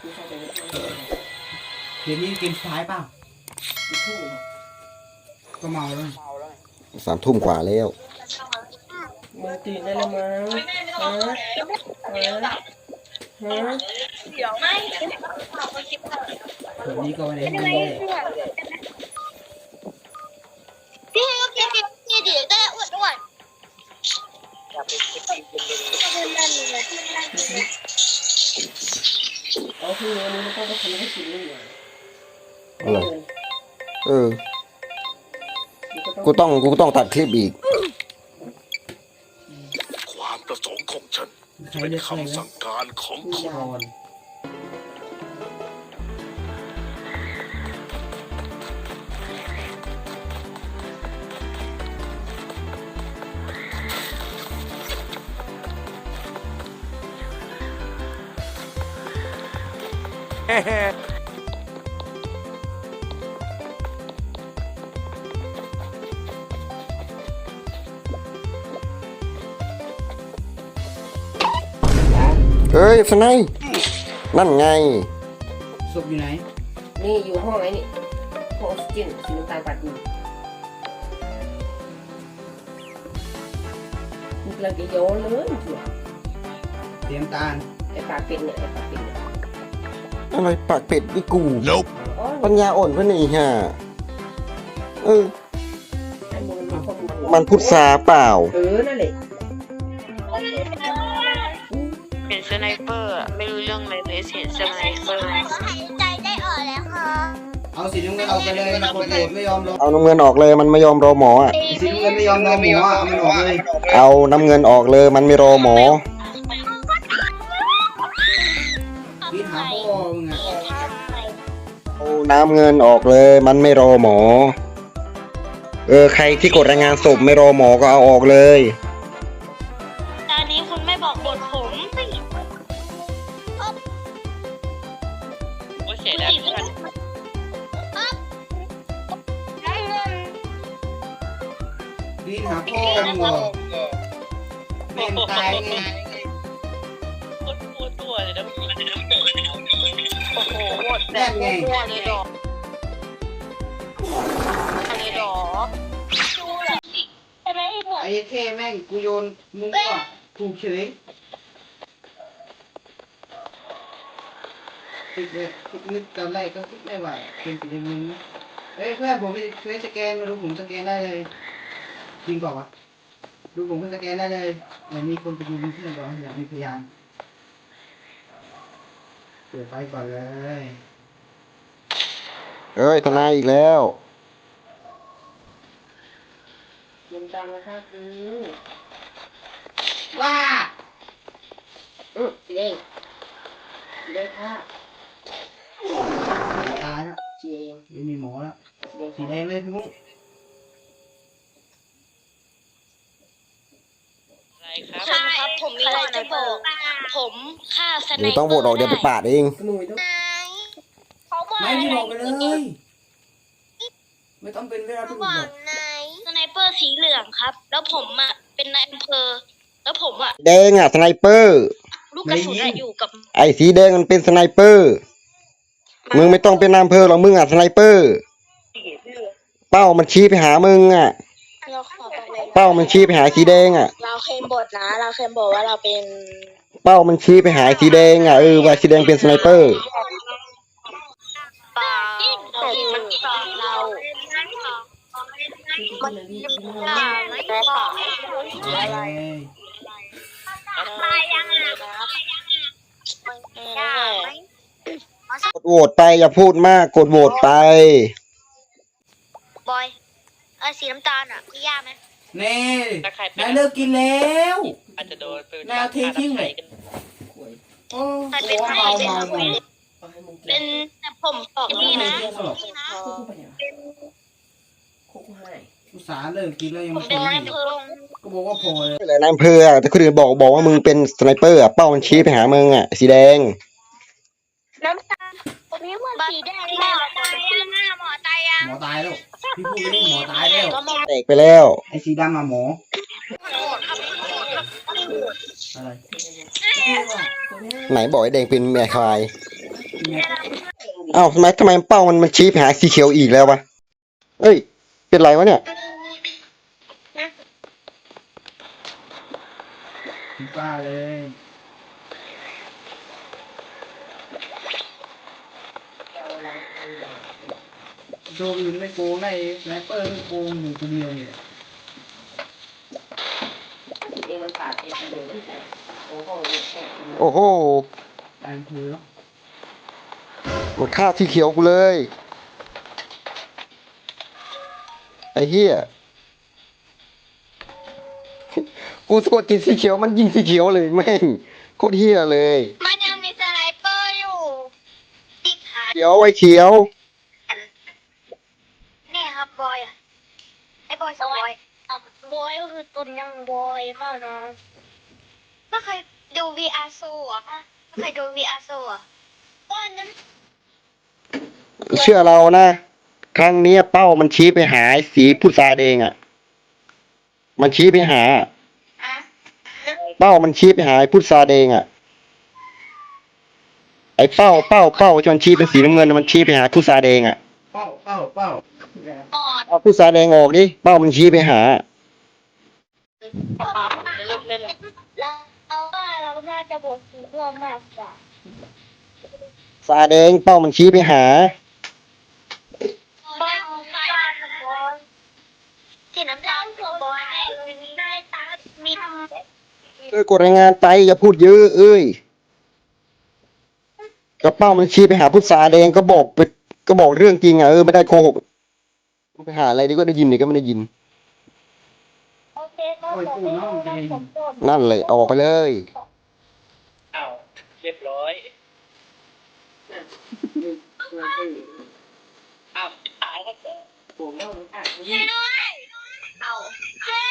ที่เข้าไปในห้องเกมนี้เกมสุดท้ายเปล่าที่ทุ่งก็เมาแล้วไงสามทุ่มกว่าแล้วมึงตื่นได้แล้วมั้งฮะฮะฮะไม่แบบนี้ก็ไม่ได้ให้เลยพี่ กินเลยเหรออะไรเออกูกูต้องกูต้องตัดคลิปอีก ความประสงค์ของฉันใครเป็นเลือกใครคำนะสั่งการของกูคุณยาวอน เอ้ยสไนป์นั่นไง ศพอยู่ไหน นี่อยู่ห้องไอ้นี่ห้องออกซิเจนสีน้ำตาลปัดอยู่มึงกำลังจะโยนเลยจ้ะเตรียมตาลไอ้ปากเป็ดเนี่ยไอ้ปากเป็ดเนี่ยอะไรปากเป็ดนี่กู Nope อ๋อปัญญาอ่อนเพื่อนนี่ฮะเออ ไอ้มึงมันมีข้อมูลมันพุทธาเปล่า เออนั่นแหละ เห็นสไนเปอร์อะไม่รู้เรื่องอะไรเลยเห็นสไนเปอร์ หายใจได้ออกแล้วค่ะเอาสีน้ำเงินออกไปเลยมันกดโหวตไม่ยอมรอเอาน้ำเงินออกเลยมันไม่ยอมรอหมออะสีน้ำเงินไม่ยอมรอหมออะเอามันออกเลยเอาน้ำเงินออกเลยมันไม่รอหมอกินหาพ่อมึงอะเอาน้ำเงินออกเลยมันไม่รอหมอ เออใครที่กดรายงานศพไม่รอหมอก็เอาออกเลย กินหาพ่อมึงเหรอแม่งตายไงคตรตัวตัวเลยนะพี่โอ้โหหมดแบแน่บนไงตัวเลยดอกอันนี้ดอกใช่ไหมผมไอ้เท่แม่งกูโยนมุกอะถูกเฉยคิดเลยนึกตอนแรกก็คิดไม่ไหวเป็นสีน้ำเงินนะเอ้ยเพื่อนผมไปช่วยสแกนมาดูผมสแกนได้เลย จริงเปล่าวะดูผมเพิ่งสแกนได้เลยแต่มีคนไปดูเพื่อนก่อนอยากมีพยานเปิดไฟก่อนเลยเอ้ยทนายอีกแล้วลงตังนะคะคือว้าอือสีแดงสีแดงค่ะตายแล้วสีแดงไม่มีหมอแล้วสีแดงสีแดงเลยพี่มุ้ง อะไรครับครับผมมีอะไรจะบอก ผมฆ่าสไนเดี๋ยวต้องโหวตออกเดี๋ยวไปปาดเองขโมยต้องเขาบอกไม่พี่บอกไปเลย ไม่ต้องเป็นเวลาเขาทุกบคอนกนายสไนเปอร์สีเหลืองครับ แล้วผมอะเป็นนายอำเภอ แล้วผมอะแดงอะสไนเปอร์ ลูกกระสุนอะอยู่กับ ไอ้สีแดงมันเป็นสไนเปอร์ มึงไม่ต้องเป็นนายอำเภอหรอกมึงอะสไนเปอร์ เป้ามันชี้ไปหามึงอะเราขอบอก เลยเป้ามันชี้ไปหาสีแดงอะ เราเคมบทนะ เราเคมบอกว่าเราเป็นเป้ามันชี้ไปหาสีแดงอะเออว่าสีแดงเป็นสไนเปอร์เปล่าเรามันตอบเราที่ที่มันรีบกินเปล่าไม่บอกอะไรตายยังอะได้กดโหวตไปอย่าพูดมากกดโหวตไป บอย เออสีน้ำตาลอะพี่ยากไหม เน่ถ้าใครเป็นนายเลิกกินแล้วอาจจะโดนเป็นแนวเททิ้งเลยกันโอ้ใครเป็นเมาเมาเมาเอาให้มึงกิเป็นผมบอกนี่นะคู่คู่ไปเนี่ยคู่คู่ให้อุตส่าห์เลิกกินแล้วยังผมไม่เป็นกินายนอำเภอก็บอกว่าพอเลยเลยนายอำเภออะแต่คนอื่นบอกบอกว่ามึงเป็นสไนเปอร์อะเป้ามันชี้ไปหามึงอะสีแดงน้ำตาลผมนี่เหมือนสีแดงหมอตาย หมอตายแล้วพี่พูดไม่ได้หมอตายแล้วแตกไปแล้ว ไอ้สีดำมาหมออะไรไหนบอกไอ้แดงเป็นแม่ควายเอ้าทำไมทำไมเป้ามันมันชี้ไปหาสีเขียวอีกแล้ววะเอ้ย เป็นไรวะเนี่ยป้าเลย ตัวอื่นไม่โกงไอ้สไนเปอร์ไม่โกงอยู่ตัวเดียวเนี่ยโอ้โหตามคือมันฆ่าสีเขียวกูเลย ไอ้เหี้ยกูสะกดจิตสีเขียวมันยิงสีเขียวเลยแม่งโคตรเหี้ยเลย มันยังมีสไนเปอร์อยู่อีกหาเขียวไอ้เขียว เนี่ยครับบอยอะไอ้บอยสบอยอะบอยก็ คือตุนยังบอยมากนะไม่เคยดู VR โซ่อะไม่เคยดู VR โซ่อะตอนนั้นเชื่อเรานะ ครั้งเนี้ยเป้ามันชี้ไปหาไอ้สีพุทราแดงอะ มันชี้ไปหาอะเป้ามันชี้ไปหาไอ้พุทราแดงอะ ไอ้เป้าเป้าเป้าที่มันชี้เป็นสีน้ำเงินน่ะมันชี้ไปหาพุทราแดงอะ เป้าเป้าเป้าออดเอาพุทราแดงออกดิเป้ามันชี้ไปหา เริ่มเล่นแล้วเราเอาว่าเราน่าจะบวกสีม่วงมากกว่าซาแดงเป้ามันชี้ไปหาบอยบอยบอยสีน้ำตาลคือบอยได้ตามีเอ้ยกดรายงานไปอย่าพูดเยอะเอ้ยก็เป้ามันชี้ไปหาพุทราแดงก็บอกไปก็บอกเรื่องจริงอะเออไม่ได้โกหกไปหาอะไรดีก็ได้ยินดีก็ไม่ได้ยิน โอเคก็บอกให้รู้ นะผมจบนั่นเลยเอาออกไปเลยอ้าวเรียบร้อยอ้าวตายแล้วเกิดผมแล้วอะช่วยด้วยเอาเจ๊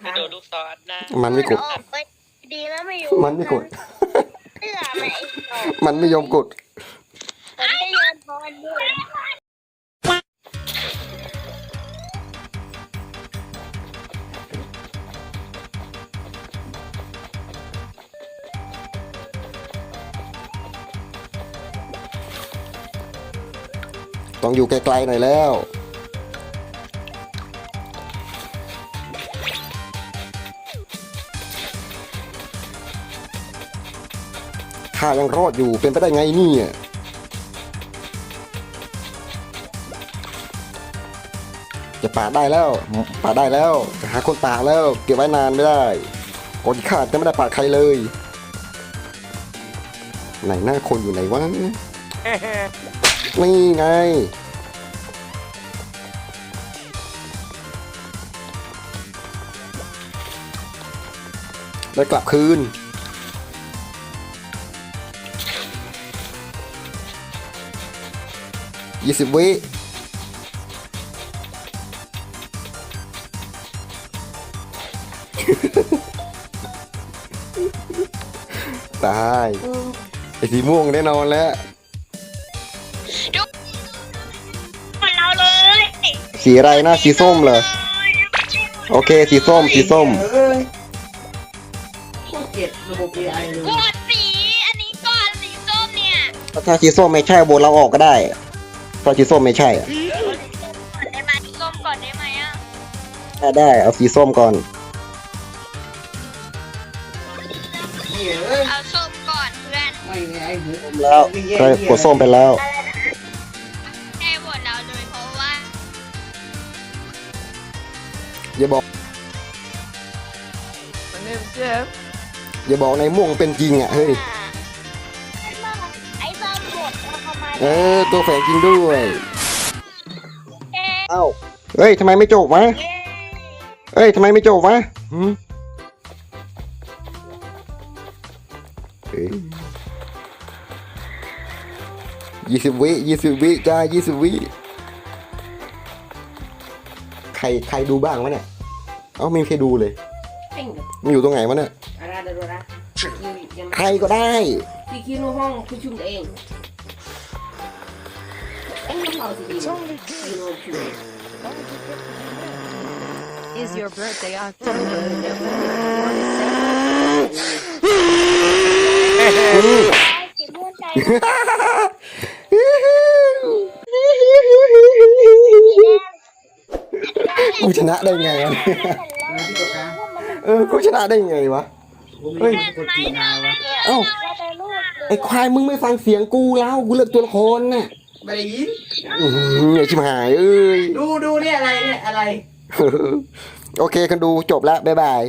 ไปโดนลูกศรนะมันไม่กดออกไป ดีแล้วไม่อยู่มันไม่กด เสื้อไหมมันไม่ยอมกด ผมจะโยนบอลด้วยต้องอยู่ไกลๆหน่อยแล้ว ข้ายังรอดอยู่เป็นไปได้ไงเนี่ยจะปาดได้แล้วปาดได้แล้วจะหาคนปาดแล้วเก็บไว้นานไม่ได้คนขาดจะไม่ได้ปาดใครเลย ไหนหน้าคนอยู่ไหนวะนี่ไงได้กลับคืน ยี่สิบวิตายไอ้สีม่วงแน่นอนแล้วเหมือนเราเลยสีอะไรนะสีส้มเหรอโอเคสีส้มสีส้มเอ้ยโคตรเกลียดระบบ AI เลยกดสี อันนี้ก่อนสีส้มเนี่ย ถ้าสีส้มไม่ใช่โบนเราออกก็ได้ ถ้าสีส้มไม่ใช่อะก่อนได้ไหมสีส้มก่อนได้ไหมอะถ้าได้ เอาสีส้มก่อนเหี้ยเอ้ยเอาส้มก่อนเพื่อนไม่ไงไอ้หูแล้วเคยกดส้มไปแล้วแค่บวชเราเลยเพราะว่าอย่าบอก มันเนมเจ็บอย่าบอกในม่วงเป็นจริงอะ เฮ้ยไเราทำไมเออ ตัวแฝงจริงด้วยเอ๊ะเอ้า เฮ้ยทำไมไม่จบวะเฮ้ยทำไมไม่จบวะหืมยี่สิบวิยี่สิบวิจ้ายี่สิบวิ ใครใครดูบ้างวะเนี่ย เอ้าไม่มีใครดูเลยเพ่งเลยมันอยู่ตรงไหนวะเนี่ยอะไรเดี๋ยวนะยังใครก็ได้พี่คิดว่า ห้องคุณชุมเองไอ้หนู Is your birthday October, November สีม่วงใจกูชนะได้ไงวะอะไรที่ตัวกลางเออกูชนะได้ไงวะผมไม่ได้กดจีนาวะเอ้าไอ้ควายมึงไม่ฟังเสียงกูแล้วกูเลือกตัวละครน่ะ ไม่ได้ยิน อือหือไอ้ชิมหายเอ้ย ดูดูเนี่ยอะไรเนี่ยอะไร โอเคคนดูจบแล้วบ๊ายบาย